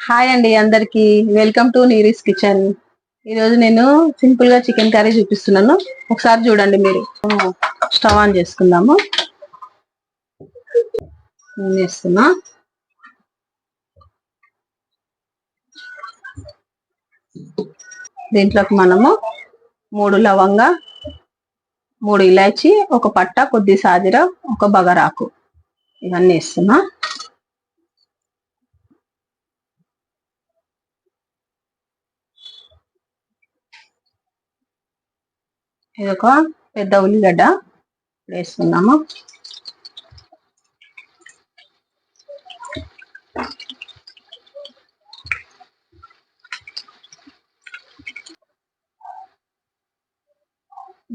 Hi అండి అందరికి. Welcome to నీరీస్ kitchen ఈరోజు నేను సింపుల్గా చికెన్ కర్రీ చూపిస్తున్నాను. ఒకసారి చూడండి మీరు. స్టవ్ ఆన్ చేసుకుందాము. ఆన్ చేస్తున్నా? దీంట్లోకి మనము మూడు లవంగా మూడు ఇలాచి ఒక పట్ట కొద్ది సాజిర ఒక బగరాకు. ఇవన్నీ వేస్తున్నా. ఇది ఒక పెద్ద ఉల్లిగడ్డ వేసుకుందాము.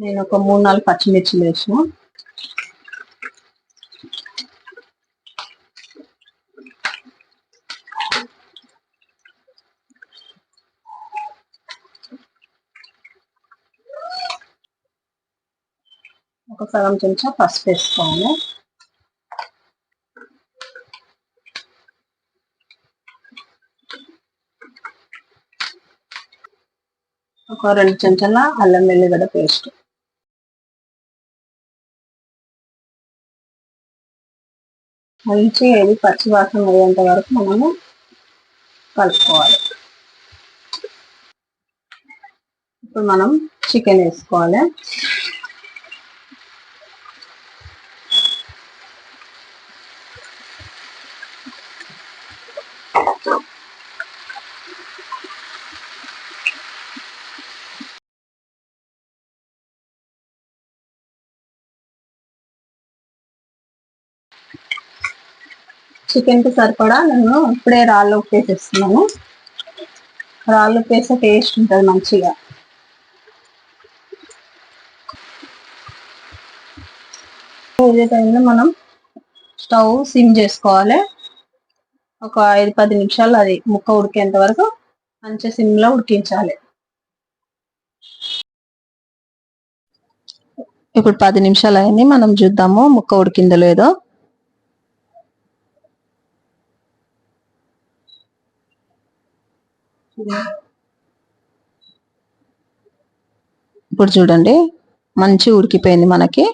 నేను ఒక మూడు నాలుగు పచ్చిమిర్చిలు వేసిన. ఒక సగం చెంచా పసుపు వేసుకోవాలి. ఒక రెండు చెంచాల అల్లం వెల్లిగడ్డ పేస్ట్. మంచి ఇది పచ్చివాసన అయ్యేంత వరకు మనము కలుపుకోవాలి. ఇప్పుడు మనం చికెన్ వేసుకోవాలి. చికెన్కి సరిపడా నేను ఇప్పుడే రాళ్ళు ఉప్పు వేసేస్తున్నాను రాళ్ళు ఉప్పు టేస్ట్ ఉంటుంది మంచిగా. ఇదే టైంలో మనం స్టవ్ సిమ్ చేసుకోవాలి. ఒక ఐదు పది నిమిషాలు అది ముక్క ఉడికేంత వరకు మంచిగా సిమ్లో ఉడికించాలి. ఇప్పుడు పది నిమిషాలు అయింది మనం చూద్దాము ముక్క ఉడికిందో లేదో. ఇప్పుడు చూడండి మంచి ఉడికిపోయింది మనకి.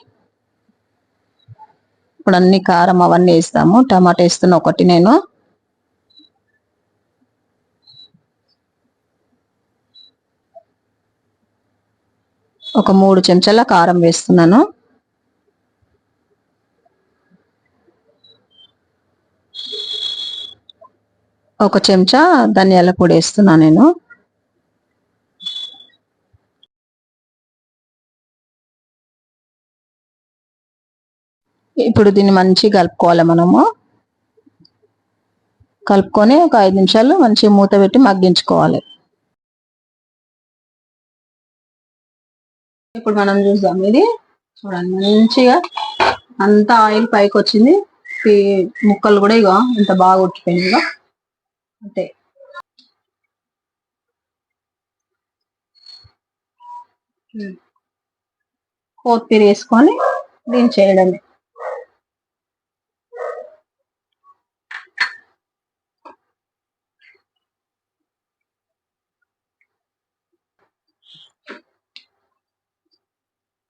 ఇప్పుడు అన్ని కారం అవన్నీ వేస్తాము. టమాటా వేస్తున్న ఒకటి నేను. ఒక మూడు చెంచాల కారం వేస్తున్నాను. ఒక చెంచా ధనియాల పొడి వేస్తున్నా నేను. ఇప్పుడు దీన్ని మంచిగా కలుపుకోవాలి మనము. కలుపుకొని ఒక ఐదు నిమిషాలు మంచిగా మూత పెట్టి మగ్గించుకోవాలి. ఇప్పుడు మనం చూద్దాం ఇది. చూడండి మంచిగా అంత ఆయిల్ పైకి వచ్చింది ముక్కలు కూడా ఇగో ఇంత బాగా ఉట్టిపోయింది ఇగో. అంతే. కొత్తిమీర వేసుకొని దీన్ని చేయడమే.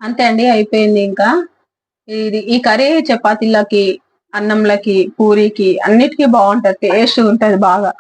అంతే అండి అయిపోయింది ఇంకా. ఇది ఈ కర్రీ చపాతీలకి అన్నంలకి పూరికి అన్నిటికీ బాగుంటది టేస్ట్ ఉంటది బాగా.